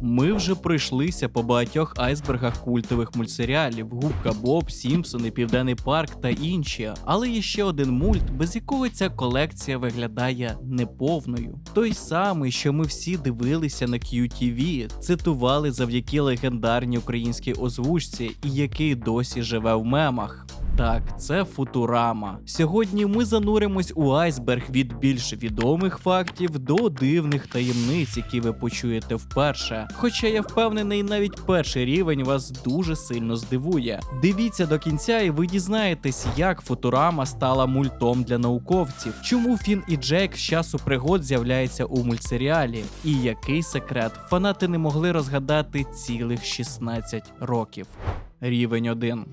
Ми вже пройшлися по багатьох айсбергах культових мультсеріалів: Губка Боб, Сімпсони, Південний парк та інші. Але є ще один мульт, без якого ця колекція виглядає неповною. Той самий, що ми всі дивилися на QTV, цитували завдяки легендарній українській озвучці, і який досі живе в мемах. Так, це Футурама. Сьогодні ми зануримось у айсберг від більш відомих фактів до дивних таємниць, які ви почуєте вперше. Хоча я впевнений, навіть перший рівень вас дуже сильно здивує. Дивіться до кінця, і ви дізнаєтесь, як Футурама стала мультом для науковців, чому Фін і Джейк з часу пригод з'являються у мультсеріалі, і який секрет фанати не могли розгадати цілих 16 років. Рівень 1.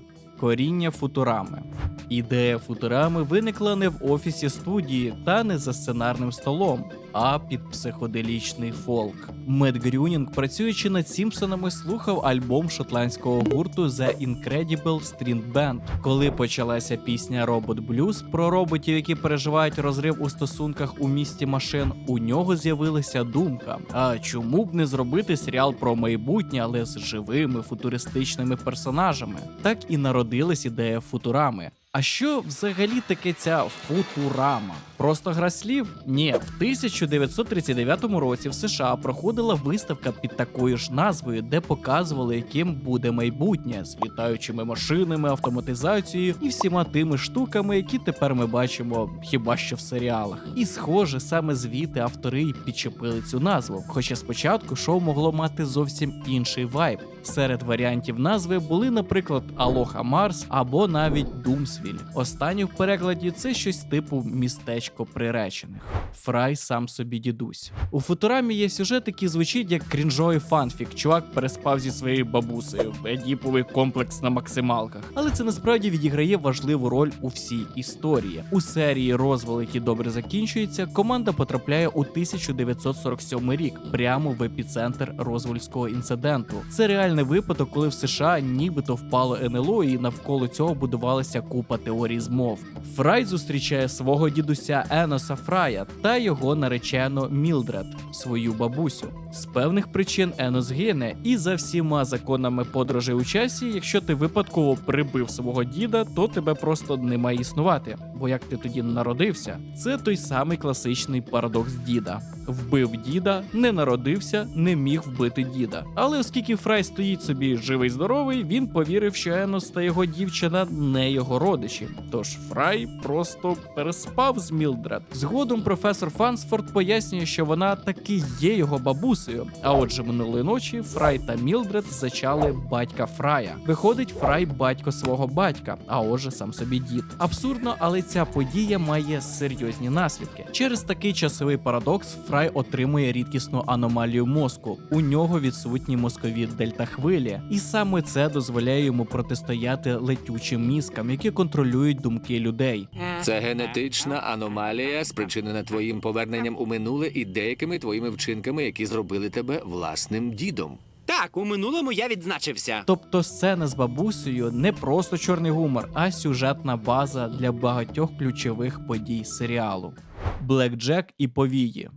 Коріння футурами. Ідея футурами виникла не в офісі студії та не за сценарним столом, а під психоделічний фолк. Мед Грюнінг, працюючи над Сімпсонами, слухав альбом шотландського гурту The Incredible String Band. Коли почалася пісня Робот Блюз про роботів, які переживають розрив у стосунках у місті машин, у нього з'явилася думка: а чому б не зробити серіал про майбутнє, але з живими футуристичними персонажами? Так і народилась ідея футурами. А що взагалі таке ця футурама? Просто гра слів? Ні, в 1939 році в США проходила виставка під такою ж назвою, де показували, яким буде майбутнє з літаючими машинами, автоматизацією і всіма тими штуками, які тепер ми бачимо хіба що в серіалах. І схоже, саме звідти автори й підчепили цю назву. Хоча спочатку шоу могло мати зовсім інший вайб. Серед варіантів назви були, наприклад, Алоха Марс або навіть Думсвіль. Останнє в перекладі це щось типу містечко приречених. Фрай сам собі дідусь. У футурамі є сюжет, який звучить як крінжовий фанфік. Чувак переспав зі своєю бабусею, едіповий комплекс на максималках. Але це насправді відіграє важливу роль у всій історії. У серії розвал, які добре закінчується, команда потрапляє у 1947 рік, прямо в епіцентр розвольського інциденту. Це реальний випадок, коли в США нібито впало НЛО, і навколо цього будувалася купа теорій змов. Фрай зустрічає свого дідуся Еноса Фрая та його наречену Мілдред, свою бабусю. З певних причин Енос гине, і за всіма законами подорожі у часі, якщо ти випадково прибив свого діда, то тебе просто не має існувати. Бо як ти тоді народився, це той самий класичний парадокс діда. Вбив діда, не народився, не міг вбити діда. Але оскільки Фрай стоїть собі живий здоровий, він повірив, що Енос та його дівчина не його родичі. Тож Фрай просто переспав з Мілдред. Згодом професор Фансфорд пояснює, що вона таки є його бабусею. А отже, минулої ночі Фрай та Мілдред зачали батька Фрая. Виходить, Фрай батько свого батька, а отже, сам собі дід. Абсурдно, але ця подія має серйозні наслідки. Через такий часовий парадокс Фрай отримує рідкісну аномалію мозку. У нього відсутні мозкові дельта-хвилі, і саме це дозволяє йому протистояти летючим мізкам, які контролюють думки людей. Це генетична аномалія, спричинена твоїм поверненням у минуле і деякими твоїми вчинками, які зробили тебе власним дідом. Так, у минулому я відзначився. Тобто сцена з бабусею не просто чорний гумор, а сюжетна база для багатьох ключових подій серіалу. Блекджек і повії.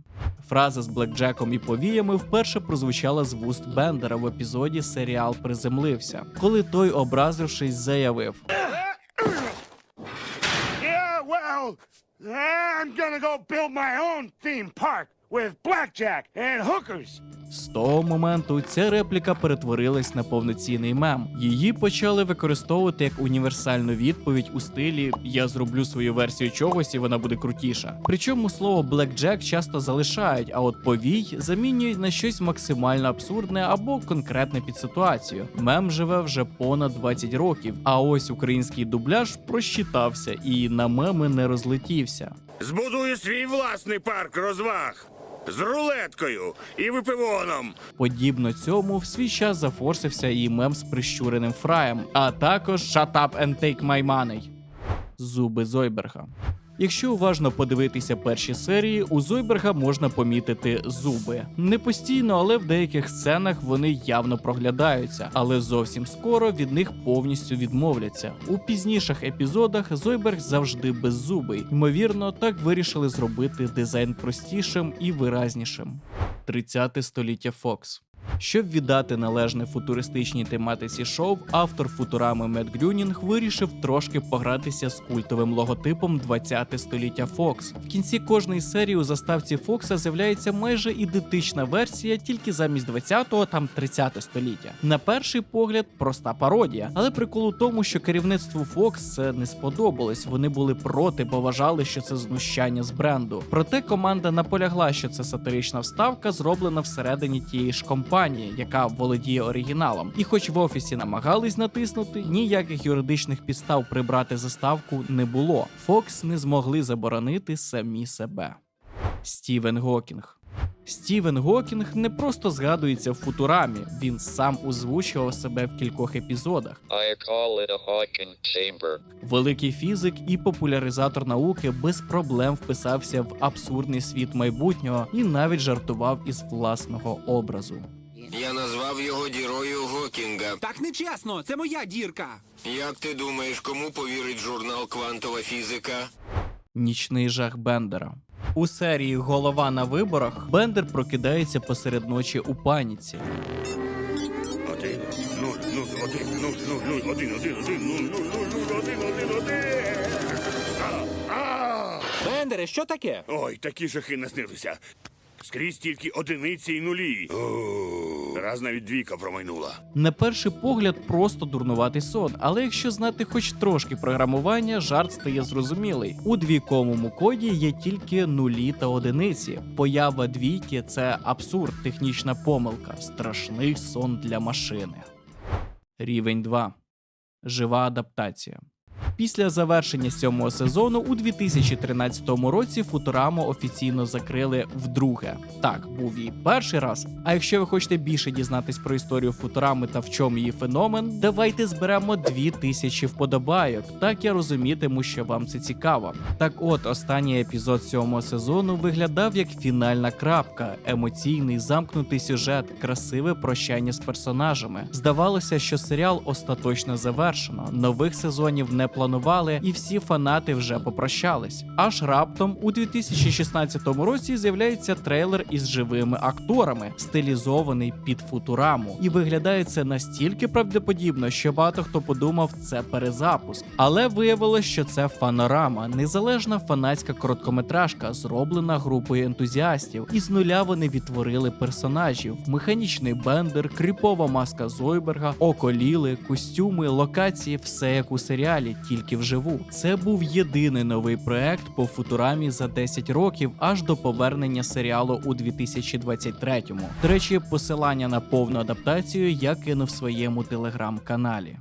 Фраза з Блекджеком і повіями вперше прозвучала з вуст Бендера в епізоді Серіал приземлився, коли той, образившись, заявив: Yeah, well, I'm gonna go build my own theme park with blackjack and hookers. З того моменту ця репліка перетворилась на повноцінний мем. Її почали використовувати як універсальну відповідь у стилі Я зроблю свою версію чогось і вона буде крутіша. Причому слово «блекджек» часто залишають, а от повій замінюють на щось максимально абсурдне або конкретне під ситуацію. Мем живе вже понад 20 років, а ось український дубляж просчитався і на меми не розлетівся. Збудую свій власний парк розваг з рулеткою і випивоном. Подібно цьому в свій час зафорсився і мем з прищуреним фраєм, а також «Shut up and take my money» зуби Зойберга. Якщо уважно подивитися перші серії, у Зойберга можна помітити зуби. Не постійно, але в деяких сценах вони явно проглядаються, але зовсім скоро від них повністю відмовляться. У пізніших епізодах Зойберг завжди беззубий. Ймовірно, так вирішили зробити дизайн простішим і виразнішим. 30 століття Фокс. Щоб віддати належне футуристичній тематиці шоу, автор футурами Мед Грюнінг вирішив трошки погратися з культовим логотипом 20 століття Fox. В кінці кожної серії у заставці Фокса з'являється майже ідентична версія, тільки замість 20-го там 30 століття. На перший погляд, проста пародія, але прикол у тому, що керівництву Fox це не сподобалось. Вони були проти, бо вважали, що це знущання з бренду. Проте команда наполягла, що це сатирична вставка, зроблена всередині тієї ж компанії, яка володіє оригіналом. І хоч в офісі намагались натиснути, ніяких юридичних підстав прибрати заставку не було. Fox не змогли заборонити самі себе. Стівен Гокінг. Стівен Гокінг не просто згадується в футурамі, він сам озвучував себе в кількох епізодах. I call it a Hawking chamber. Великий фізик і популяризатор науки без проблем вписався в абсурдний світ майбутнього і навіть жартував із власного образу. Я назвав його дірою Гокінга. Так нечесно, це моя дірка. Як ти думаєш, кому повірить журнал Квантова фізика? Нічний жах Бендера. У серії Голова на виборах Бендер прокидається посеред ночі у паніці. Один, нуль, нуль, один, нуль, нуль, нуль, один, один, один, нуль, нуль, нуль, нуль, один, один, один. А, а! Бендере, що таке? Ой, такі жахи наснилися. Скрізь тільки одиниці і нулі. Раз навіть двійка промайнула. На перший погляд, просто дурнуватий сон, але якщо знати хоч трошки програмування, жарт стає зрозумілий. У двійковому коді є тільки нулі та одиниці. Поява двійки це абсурд, технічна помилка, страшний сон для машини. Рівень 2. Жива адаптація. Після завершення сьомого сезону у 2013 році Футураму офіційно закрили вдруге. Так, був і перший раз. А якщо ви хочете більше дізнатись про історію Футурами та в чому її феномен, давайте зберемо 2000 вподобайок. Так я розумітиму, що вам це цікаво. Так от, останній епізод сьомого сезону виглядав як фінальна крапка, емоційний замкнутий сюжет, красиве прощання з персонажами. Здавалося, що серіал остаточно завершено. Нових сезонів не планували, і всі фанати вже попрощались. Аж раптом у 2016 році з'являється трейлер із живими акторами, стилізований під футураму, і виглядає це настільки правдоподібно, що багато хто подумав, це перезапуск. Але виявилось, що це фанорама, незалежна фанатська короткометражка, зроблена групою ентузіастів. І з нуля вони відтворили персонажів: механічний бендер, кріпова маска Зойберга, околіли, костюми, локації, все як у серіалі, тільки вживу. Це був єдиний новий проект по футурамі за 10 років, аж до повернення серіалу у 2023-му. До речі, посилання на повну адаптацію я кинув в своєму телеграм-каналі.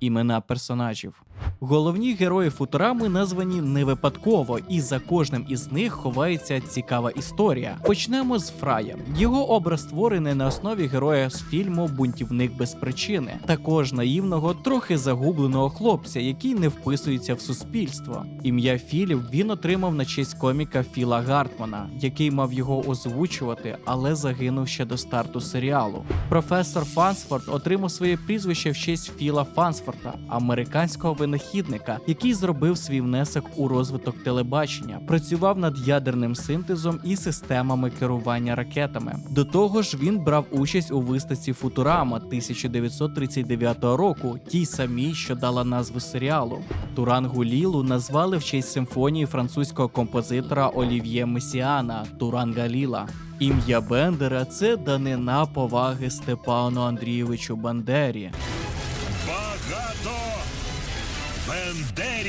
Імена персонажів. Головні герої Футурами названі не випадково, і за кожним із них ховається цікава історія. Почнемо з Фрая. Його образ створений на основі героя з фільму Бунтівник без причини, також наївного, трохи загубленого хлопця, який не вписується в суспільство. Ім'я Філів він отримав на честь коміка Філа Гартмана, який мав його озвучувати, але загинув ще до старту серіалу. Професор Фансфорд отримав своє прізвище в честь Філа Фансфорда, американського винахідника, який зробив свій внесок у розвиток телебачення, працював над ядерним синтезом і системами керування ракетами. До того ж, він брав участь у виставці Футурама 1939 року, тій самій, що дала назву серіалу. Турангу Лілу назвали в честь симфонії французького композитора Олів'є Месіана Туранга Ліла. Ім'я Бендера це данина поваги Степану Андрійовичу Бандері.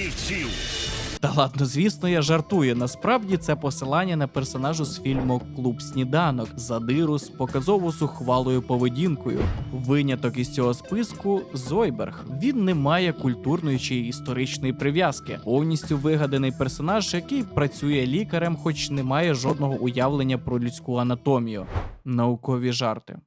Бендерівців. Та ладно, звісно, я жартую. Насправді це посилання на персонажу з фільму Клуб сніданок задиру з показово сухвалою поведінкою. Виняток із цього списку Зойберг. Він не має культурної чи історичної прив'язки. Повністю вигаданий персонаж, який працює лікарем, хоч не має жодного уявлення про людську анатомію. Наукові жарти.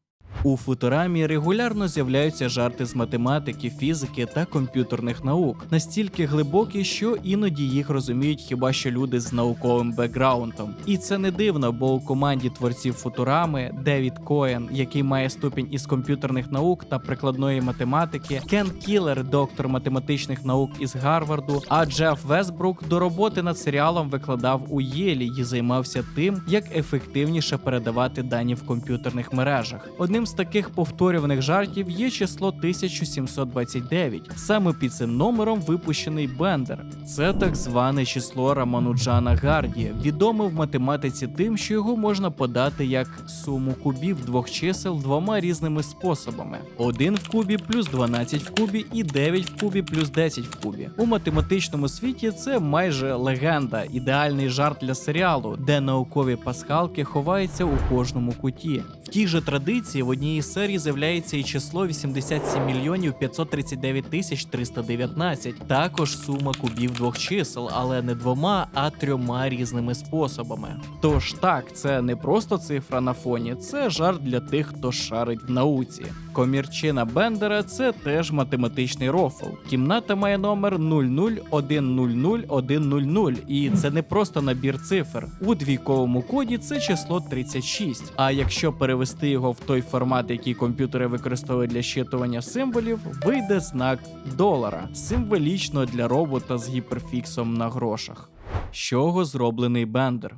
У футурамі регулярно з'являються жарти з математики, фізики та комп'ютерних наук, настільки глибокі, що іноді їх розуміють хіба що люди з науковим бекграундом. І це не дивно, бо у команді творців футурами Девід Коен, який має ступінь із комп'ютерних наук та прикладної математики, Кен Кілер, доктор математичних наук із Гарварду, а Джеф Весбрук до роботи над серіалом викладав у Єлі і займався тим, як ефективніше передавати дані в комп'ютерних мережах. Одним з таких повторюваних жартів є число 1729. Саме під цим номером випущений Бендер. Це так зване число Рамануджана Гарді, відоме в математиці тим, що його можна подати як суму кубів двох чисел двома різними способами: 1 в кубі плюс 12 в кубі і 9 в кубі плюс 10 в кубі. У математичному світі це майже легенда, ідеальний жарт для серіалу, де наукові пасхалки ховаються у кожному куті. Тій же традиції в одній із серій з'являється і число 87 мільйонів 539 тисяч 319. Також сума кубів двох чисел, але не двома, а трьома різними способами. Тож так, це не просто цифра на фоні, це жарт для тих, хто шарить в науці. Комірчина Бендера це теж математичний рофл. Кімната має номер 001000100, і це не просто набір цифр. У двійковому коді це число 36. А якщо перевести його в той формат, який комп'ютери використовують для щитування символів, вийде знак долара, символічно для робота з гіперфіксом на грошах. З чого зроблений бендер?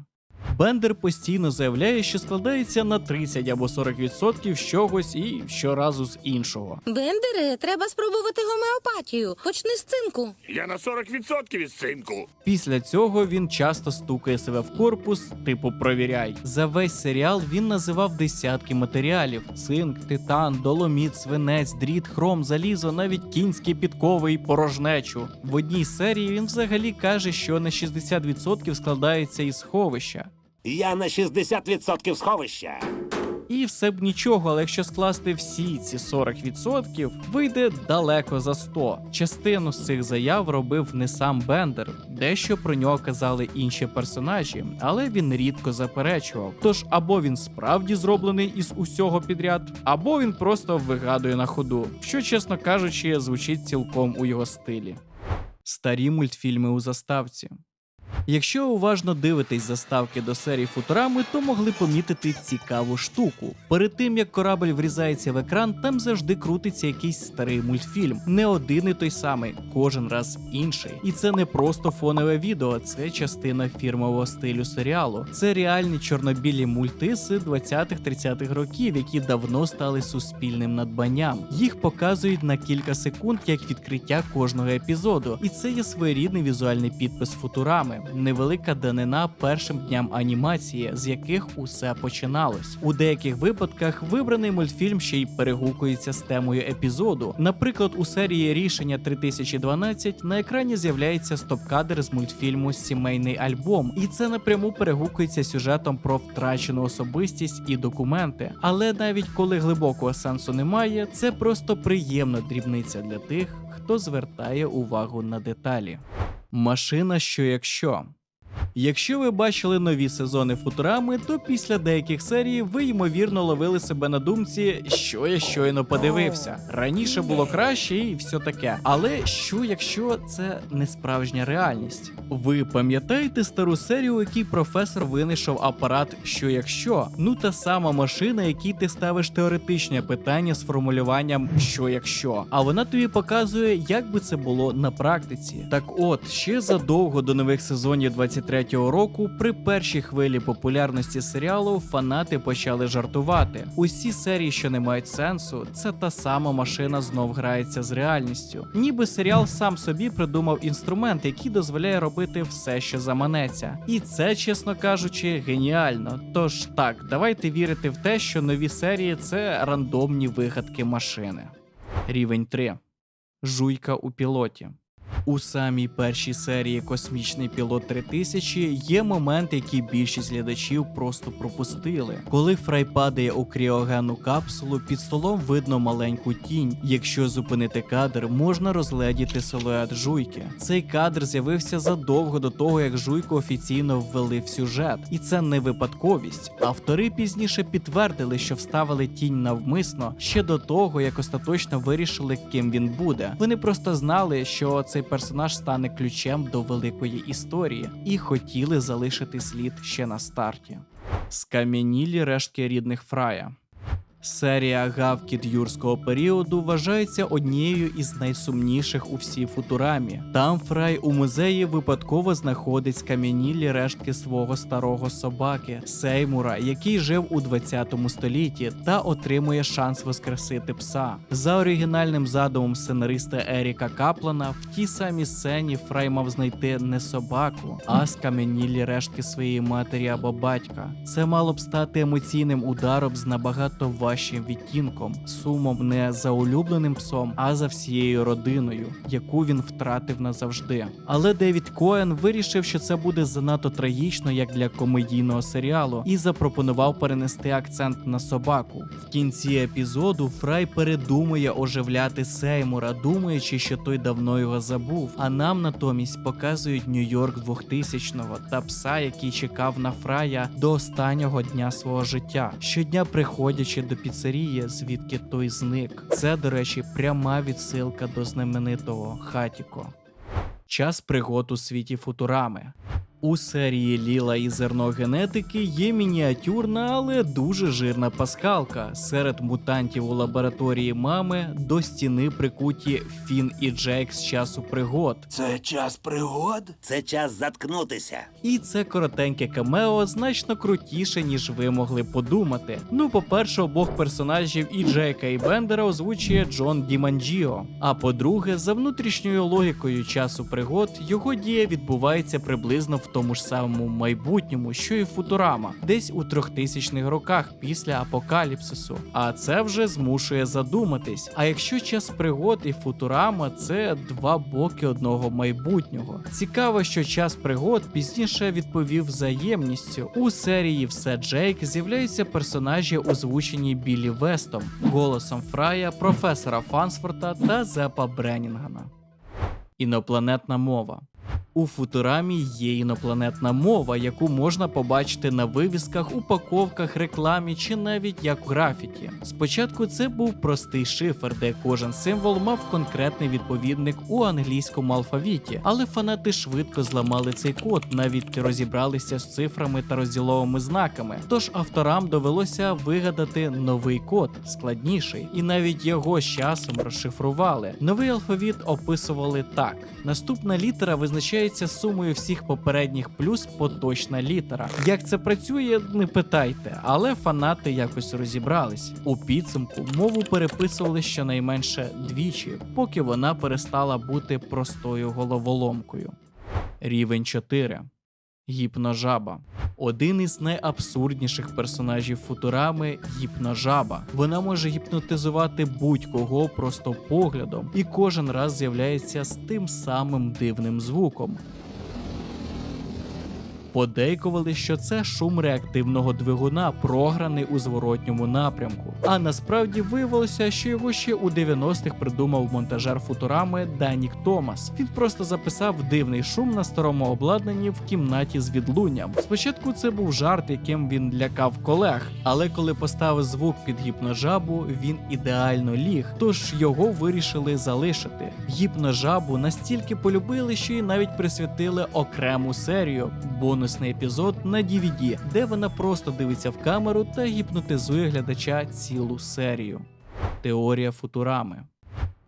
Бендер постійно заявляє, що складається на 30 або 40% з чогось і щоразу з іншого. Бендере, треба спробувати гомеопатію, хоч не з цинку. Я на 40% від цинку. Після цього він часто стукає себе в корпус, типу провіряй. За весь серіал він називав десятки матеріалів: цинк, титан, доломіт, свинець, дріт, хром, залізо, навіть кінські підкови і порожнечу. В одній серії він взагалі каже, що на 60% складається із сховища. Я на 60% сховища. І все б нічого, але якщо скласти всі ці 40%, вийде далеко за 100. Частину з цих заяв робив не сам Бендер, дещо про нього казали інші персонажі, але він рідко заперечував. Тож або він справді зроблений із усього підряд, або він просто вигадує на ходу, що, чесно кажучи, звучить цілком у його стилі. Старі мультфільми у заставці. Якщо уважно дивитесь заставки до серії Футурами, то могли помітити цікаву штуку. Перед тим як корабль врізається в екран, там завжди крутиться якийсь старий мультфільм. Не один і той самий, кожен раз інший. І це не просто фонове відео, це частина фірмового стилю серіалу. Це реальні чорнобілі мульти з 20-30-х років, які давно стали суспільним надбанням. Їх показують на кілька секунд як відкриття кожного епізоду, і це є своєрідний візуальний підпис Футурами, невелика данина першим дням анімації, з яких усе починалось. У деяких випадках вибраний мультфільм ще й перегукується з темою епізоду. Наприклад, у серії Рішення 3012 на екрані з'являється стоп-кадр з мультфільму Сімейний альбом, і це напряму перегукується сюжетом про втрачену особистість і документи. Але навіть коли глибокого сенсу немає, це просто приємна дрібниця для тих, хто звертає увагу на деталі. Машина що якщо. Якщо ви бачили нові сезони Футурами, то після деяких серій ви ймовірно ловили себе на думці, що я щойно подивився. Раніше було краще і все таке. Але що якщо це не справжня реальність? Ви пам'ятаєте стару серію, у якій професор винайшов апарат що якщо? Ну та сама машина, якій ти ставиш теоретичне питання з формулюванням що якщо, а вона тобі показує, як би це було на практиці. Так от, ще задовго до нових сезонів 23-го року, при першій хвилі популярності серіалу, фанати почали жартувати. Усі серії, що не мають сенсу, це та сама машина знов грається з реальністю. Ніби серіал сам собі придумав інструмент, який дозволяє робити все, що заманеться. І це, чесно кажучи, геніально. Тож так, давайте вірити в те, що нові серії це рандомні вигадки машини. Рівень 3. Жуйка у пілоті. У самій першій серії Космічний пілот 3000 є момент, який більшість глядачів просто пропустили. Коли Фрай падає у кріогенну капсулу, під столом видно маленьку тінь. Якщо зупинити кадр, можна розгледіти силует жуйки. Цей кадр з'явився задовго до того, як жуйку офіційно ввели в сюжет, і це не випадковість. Автори пізніше підтвердили, що вставили тінь навмисно ще до того, як остаточно вирішили, ким він буде. Вони просто знали, що цей персонаж стане ключем до великої історії, і хотіли залишити слід ще на старті. Скам'янілі рештки рідних Фрая. Серія Гавкіт юрського періоду вважається однією із найсумніших у всій футурамі. Там Фрай у музеї випадково знаходить скам'янілі рештки свого старого собаки Сеймура, який жив у 20 столітті, та отримує шанс воскресити пса. За оригінальним задумом сценариста Еріка Каплана, в тій самій сцені Фрай мав знайти не собаку, а скам'янілі рештки своєї матері або батька. Це мало б стати емоційним ударом з набагато важчим відтінком, сумом не за улюбленим псом, а за всією родиною, яку він втратив назавжди. Але Девід Коен вирішив, що це буде занадто трагічно, як для комедійного серіалу, і запропонував перенести акцент на собаку. В кінці епізоду Фрай передумує оживляти Сеймура, думаючи, що той давно його забув. А нам натомість показують Нью-Йорк 2000-го та пса, який чекав на Фрая до останнього дня свого життя, щодня приходячи до піцерії, звідки той зник. Це, до речі, пряма відсилка до знаменитого Хатіко. Час пригод у світі футурами. У серії Ліла і зерно генетики є мініатюрна, але дуже жирна паскалка. Серед мутантів у лабораторії мами до стіни прикуті Фін і Джейк з часу пригод. Це час пригод? Це час заткнутися. І це коротеньке камео значно крутіше, ніж ви могли подумати. Ну, по-перше, обох персонажів і Джейка і Бендера озвучує Джон Діманджіо. А по-друге, за внутрішньою логікою часу пригод його дія відбувається приблизно в тому ж самому майбутньому, що і Футурама, десь у 3000-х роках після апокаліпсису. А це вже змушує задуматись. А якщо час пригод і Футурама це два боки одного майбутнього. Цікаво, що час пригод пізніше відповів взаємністю. У серії Все Джейк з'являються персонажі, озвучені Біллі Вестом, голосом Фрая, професора Фансфорта та Зепа Бренінгана. Інопланетна мова. У Футурамі є інопланетна мова, яку можна побачити на вивісках, упаковках, рекламі чи навіть як у графіті. Спочатку це був простий шифр, де кожен символ мав конкретний відповідник у англійському алфавіті, але фанати швидко зламали цей код, навіть розібралися з цифрами та розділовими знаками. Тож авторам довелося вигадати новий код, складніший, і навіть його з часом розшифрували. Новий алфавіт описували так: наступна літера визначається сумою всіх попередніх плюс поточна літера. Як це працює, не питайте, але фанати якось розібрались. У підсумку мову переписували щонайменше двічі, поки вона перестала бути простою головоломкою. Рівень 4. Гіпножаба. Один із найабсурдніших персонажів Футурами гіпножаба. Вона може гіпнотизувати будь-кого просто поглядом, і кожен раз з'являється з тим самим дивним звуком. Подейкували, що це шум реактивного двигуна, програний у зворотньому напрямку. А насправді виявилося, що його ще у 90-х придумав монтажер футурами Данік Томас. Він просто записав дивний шум на старому обладнанні в кімнаті з відлунням. Спочатку це був жарт, яким він лякав колег, але коли поставив звук під гіпножабу, він ідеально ліг, тож його вирішили залишити. Гіпножабу настільки полюбили, що й навіть присвятили окрему серію бонусний епізод на DVD, де вона просто дивиться в камеру та гіпнотизує глядача цілу серію. Теорія футурами.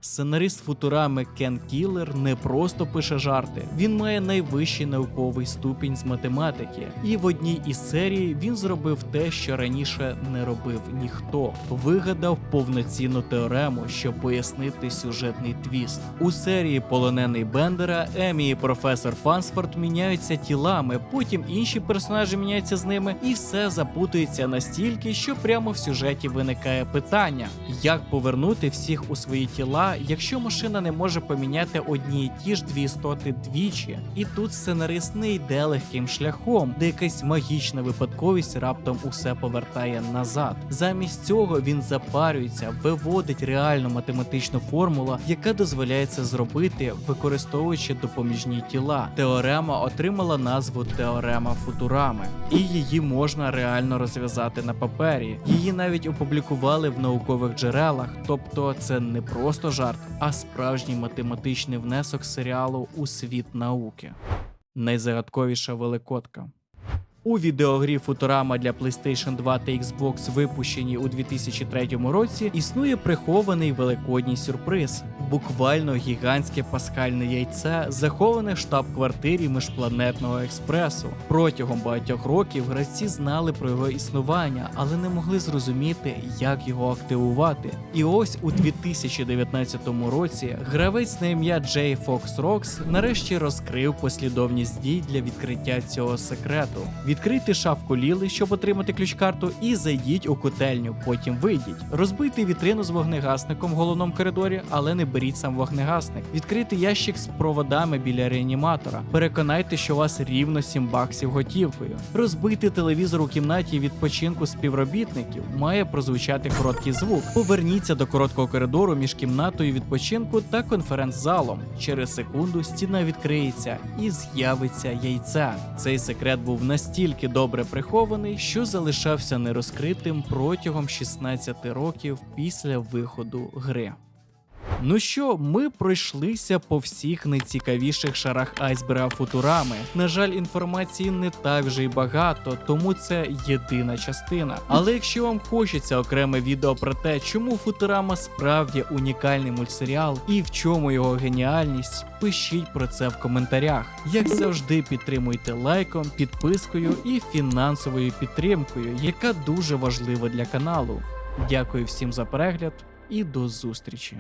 Сценарист футурами Кен Кілер не просто пише жарти, він має найвищий науковий ступінь з математики, і в одній із серій він зробив те, що раніше не робив ніхто. Вигадав повноцінну теорему, щоб пояснити сюжетний твіст. У серії Полонений Бендера Емі і професор Фансфорд міняються тілами, потім інші персонажі міняються з ними, і все запутується настільки, що прямо в сюжеті виникає питання: як повернути всіх у свої тіла, якщо машина не може поміняти одні й ті ж дві істоти двічі. І тут сценарист не йде легким шляхом, де якась магічна випадковість раптом усе повертає назад. Замість цього він запарюється, виводить реальну математичну формулу, яка дозволяє це зробити, використовуючи допоміжні тіла. Теорема отримала назву Теорема Футурами, і її можна реально розв'язати на папері. Її навіть опублікували в наукових джерелах, тобто це не просто жарт, а справжній математичний внесок серіалу у світ науки. Найзагадковіша великодка. У відеогрі Futurama для PlayStation 2 та Xbox, випущеній у 2003 році, існує прихований великодній сюрприз. Буквально гігантське пасхальне яйце, заховане в штаб-квартирі міжпланетного експресу. Протягом багатьох років гравці знали про його існування, але не могли зрозуміти, як його активувати. І ось у 2019 році гравець на ім'я Джей Фокс Рокс нарешті розкрив послідовність дій для відкриття цього секрету. Відкрийте шафку Ліли, щоб отримати ключ-карту, і зайдіть у котельню. Потім вийдіть. Розбийте вітрину з вогнегасником в головному коридорі, але не беріть сам вогнегасник. Відкрийте ящик з проводами біля реаніматора. Переконайте, що у вас рівно 7 баксів готівкою. Розбийте телевізор у кімнаті відпочинку співробітників. Має прозвучати короткий звук. Поверніться до короткого коридору між кімнатою відпочинку та конференц-залом. Через секунду стіна відкриється і з'явиться яйце. Цей секрет був настільки добре прихований, що залишався нерозкритим протягом 16 років після виходу гри. Ну що, ми пройшлися по всіх найцікавіших шарах айсберга Футурами. На жаль, інформації не так вже й багато, тому це єдина частина. Але якщо вам хочеться окреме відео про те, чому Футурама справді унікальний мультсеріал і в чому його геніальність, пишіть про це в коментарях. Як завжди, підтримуйте лайком, підпискою і фінансовою підтримкою, яка дуже важлива для каналу. Дякую всім за перегляд і до зустрічі!